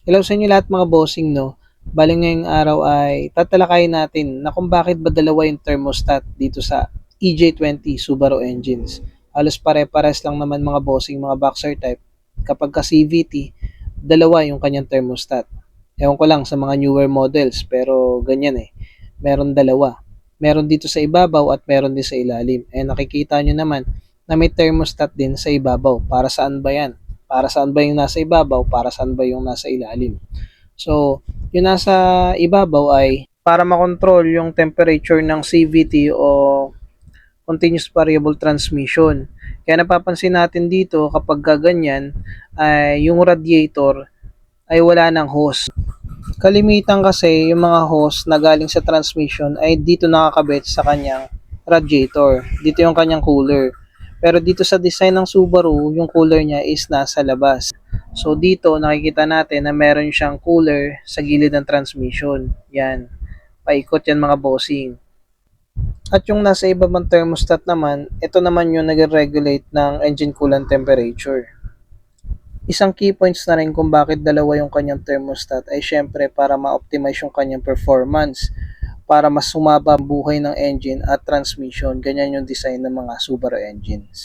Hello sa inyo lahat mga bossing no. Bali ngayong araw ay tatalakayin natin na kung bakit ba dalawa yung thermostat dito sa EJ20 Subaru engines. Halos pare-pares lang naman mga bossing mga boxer type. Kapag ka CVT, dalawa yung kanyang thermostat. Ewan ko lang sa mga newer models pero ganyan eh. Meron dalawa. Meron dito sa ibabaw at meron din sa ilalim. Eh nakikita nyo naman na may thermostat din sa ibabaw. Para saan ba yan? Para saan ba yung nasa ibabaw? Para saan ba yung nasa ilalim? So, yung nasa ibabaw ay para makontrol yung temperature ng CVT o continuous variable transmission. Kaya napapansin natin dito kapag ganyan ay yung radiator ay wala ng hose. Kalimitan kasi yung mga hose na galing sa transmission ay dito nakakabit sa kanyang radiator. Dito yung kanyang cooler. Pero dito sa design ng Subaru, yung cooler niya is nasa labas. So dito nakikita natin na meron siyang cooler sa gilid ng transmission. Yan. Paikot yan mga bossing. At yung nasa ibabang thermostat naman, ito naman yung nag-regulate ng engine coolant temperature. Isang key points na rin kung bakit dalawa yung kanyang thermostat ay syempre para ma-optimize yung kanyang performance para mas sumaba ang buhay ng engine at transmission. Ganyan yung design ng mga Subaru engines.